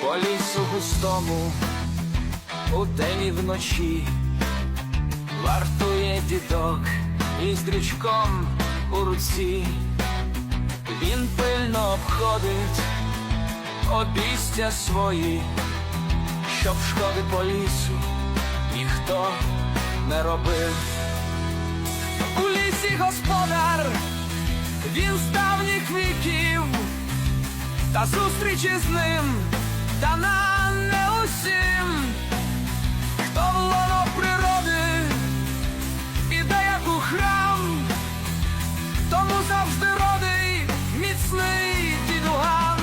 по лісу густому, удень і вночі, вартує дідок із дрючком у руці, він пильно обходить обійстя свої, щоб шкоди по лісу ніхто не робив. У лісі господар, він з давніх віків, та зустрічі з ним дана не усім, хто в лоно природи іде як у храм, тому завжди родий міцний дідуган,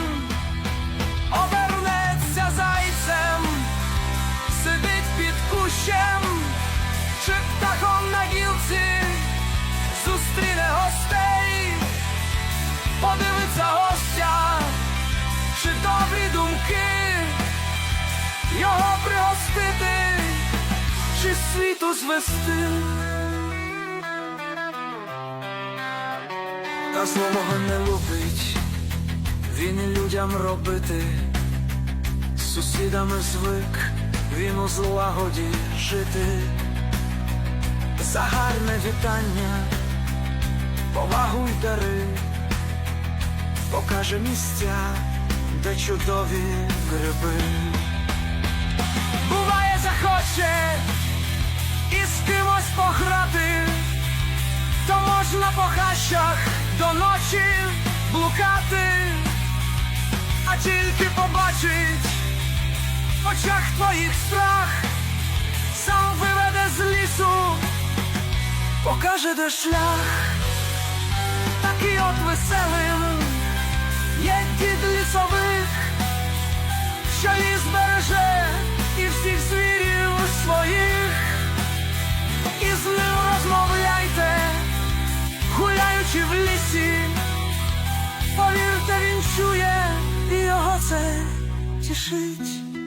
обернеться зайцем, сидить під кущем, чи птахом на гілці зустріне гостей, пригостити, чи світу звести. Та злого не любить, він людям робити, з сусідами звик, він у злагоді жити, за гарне вітання, повагу й дари, покаже місця, де чудові гриби. Буває, захоче із кимось пограти, то можна по хащах до ночі блукати, а тільки побачить в очах твоїх страх, сам виведе з лісу, покаже де шлях, такий от веселим є дід лісових, що ліс береже 是